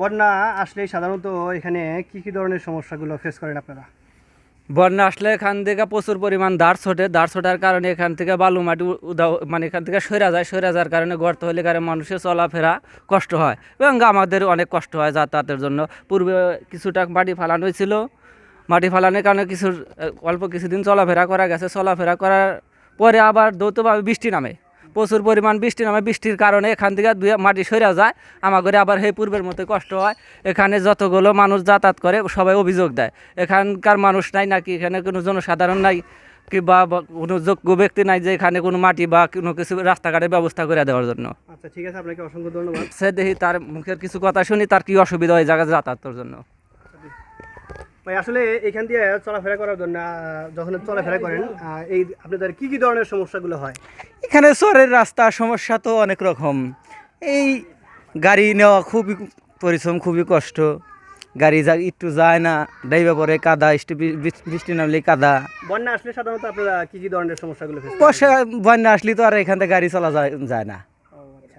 বন্যা আসলেই সাধারণত এখানে কি কি ধরনের সমস্যাগুলো ফেস করেন আপনারা? বন্যা আসলে এখান থেকে প্রচুর পরিমাণ দাঁড় ছোটে দাঁড় ছোটার কারণে এখান থেকে বালু মাটি উদাও মানে এখান থেকে সরা যায়। সরা যাওয়ার কারণে গর্ত হলে কারণে মানুষের চলাফেরা কষ্ট হয় এবং আমাদের অনেক কষ্ট হয় যাতায়াতের জন্য। পূর্বে কিছুটা মাটি ফালানো হয়েছিল। মাটি ফালানোর কারণে কিছু, অল্প কিছুদিন চলাফেরা করা গেছে। চলাফেরা করার পরে আবার দৌতভাবে বৃষ্টি নামে। প্রচুর পরিমাণ বৃষ্টি নামে বৃষ্টির কারণে এখান থেকে দুই মাটি সরে যায়। আমাদের আবার সেই পূর্বের মতো কষ্ট হয়। এখানে যতগুলো মানুষ যাতায়াত করে সবাই অভিযোগ দেয়। এখানকার মানুষ নাই নাকি এখানে কোনো জনসাধারণ নাই কি বা বা কোনো যোগ্য ব্যক্তি নাই যে এখানে কোনো মাটি বা কোনো কিছু রাস্তাঘাটের ব্যবস্থা করে দেওয়ার জন্য। আচ্ছা ঠিক আছে আপনাকে অসংখ্য ধন্যবাদ। সে দেখি তার মুখের কিছু কথা শুনি তার কি অসুবিধা হয় জায়গায় যাতায়াতের জন্য? ভাই আসলে এখান দিয়ে চলাফেরা করার জন্য যখন চলাফেরা করেন এই আপনাদের কি কি ধরনের সমস্যাগুলো হয়? এখানে চরের রাস্তা সমস্যা তো অনেক রকম। এই গাড়ি নেওয়া খুবই পরিশ্রম খুবই কষ্ট। গাড়ি যা একটু যায় না ডাইবা পরে কাদা একটু বৃষ্টি নামলে কাদা। বন্যা আসলে সাধারণত আপনারা কি কি ধরনের সমস্যাগুলো ফেস বর্ষা বন্যা আসলে তো আর এখান থেকে গাড়ি চলা যায় যায় না।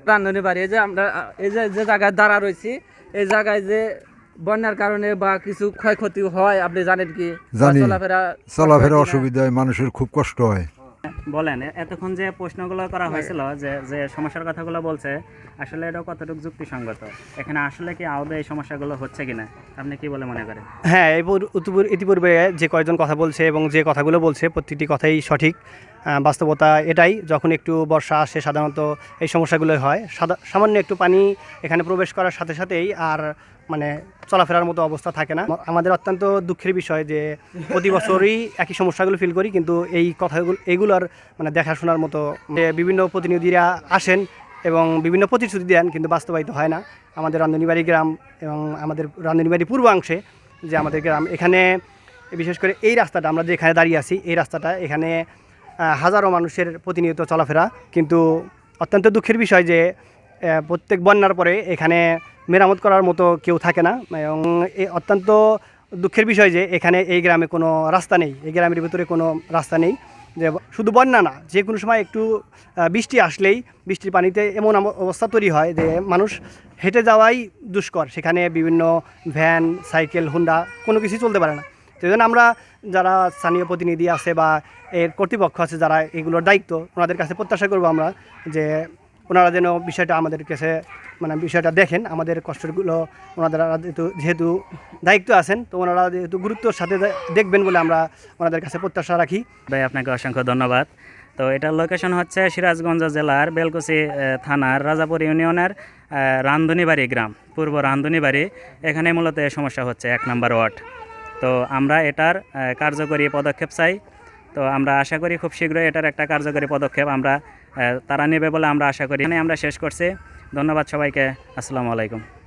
রান্ধনি বাড়ি এই যে আমরা এই যে যে জায়গায় দাঁড়া রয়েছি এই জায়গায় যে বন্যার কারণে বা কিছু ক্ষয়ক্ষতি হয় আপনি জানেন কি? জানি। চলাফেরা চলাফেরা অসুবিধা হয় মানুষের খুব কষ্ট হয়। বলেন এতক্ষণ যে প্রশ্নগুলো করা হয়েছিল যে যে সমস্যার কথাগুলো বলছে আসলে এটা কতটুকু যুক্তিসঙ্গত? এখানে আসলে কি আদৌ এই সমস্যাগুলো হচ্ছে কিনা? আপনি কি বলে মনে করেন? হ্যাঁ এই ইতিপূর্বে যে কয়েকজন কথা বলছে এবং যে কথাগুলো বলছে প্রত্যেকটি কথাই সঠিক। বাস্তবতা এটাই, যখন একটু বর্ষা আসে সাধারণত এই সমস্যাগুলো হয়। সামান্য একটু পানি এখানে প্রবেশ করার সাথে সাথেই আর মানে চলাফেরার মতো অবস্থা থাকে না। আমাদের অত্যন্ত দুঃখের বিষয় যে প্রতি বছরই একই সমস্যাগুলো ফিল করি, কিন্তু এই কথাগুলো এইগুলোর মানে দেখাশোনার মতো যে বিভিন্ন প্রতিনিধিরা আসেন এবং বিভিন্ন প্রতিশ্রুতি দেন, কিন্তু বাস্তবায়িত হয় না। আমাদের রান্ধনীবাড়ি গ্রাম এবং আমাদের রান্ধনীবাড়ি পূর্বাংশে যে আমাদের গ্রাম, এখানে বিশেষ করে এই রাস্তাটা, আমরা যেখানে দাঁড়িয়ে আছি, এই রাস্তাটা এখানে হাজারো মানুষের প্রতিনিয়ত চলাফেরা, কিন্তু অত্যন্ত দুঃখের বিষয় যে প্রত্যেক বন্যার পরে এখানে মেরামত করার মতো কেউ থাকে না এবং অত্যন্ত দুঃখের বিষয় যে, এখানে এই গ্রামে কোনো রাস্তা নেই, এই গ্রামের ভিতরে কোনো রাস্তা নেই। যে, শুধু বন্যা না, যে কোনো সময় একটু বৃষ্টি আসলেই বৃষ্টির পানিতে এমন অবস্থা তৈরি হয় যে, মানুষ হেঁটে যাওয়াই দুষ্কর। সেখানে বিভিন্ন ভ্যান, সাইকেল, হুন্ডা কোনো কিছুই চলতে পারে না। সেই জন্য আমরা যারা স্থানীয় প্রতিনিধি আছে বা এর কর্তৃপক্ষ আছে যারা এগুলোর দায়িত্ব, ওনাদের কাছে প্রত্যাশা করব আমরা যে ওনারা যেন বিষয়টা আমাদের কাছে মানে বিষয়টা দেখেন, আমাদের কষ্টগুলো ওনাদের যেহেতু যেহেতু দায়িত্ব আছেন, তো ওনারা যেহেতু গুরুত্বর সাথে দেখবেন বলে আমরা ওনাদের কাছে প্রত্যাশা রাখি। ভাই, আপনাকে অসংখ্য ধন্যবাদ। তো এটার লোকেশন হচ্ছে সিরাজগঞ্জ জেলার বেলকুচি থানার রাজাপুর ইউনিয়নের রান্ধনীবাড়ি গ্রাম, পূর্ব রান্ধনীবাড়ি। এখানে মূলত সমস্যা হচ্ছে, এক নম্বর ওয়ার্ড। তো আমরা এটার কার্যকরী পদক্ষেপ চাই। তো আমরা আশা করি খুব শীঘ্রই এটার একটা কার্যকরী পদক্ষেপ আমরা তারা নেবে বলে আমরা আশা করি। আমরা শেষ করছি। ধন্যবাদ সবাইকে। আসসালামু আলাইকুম।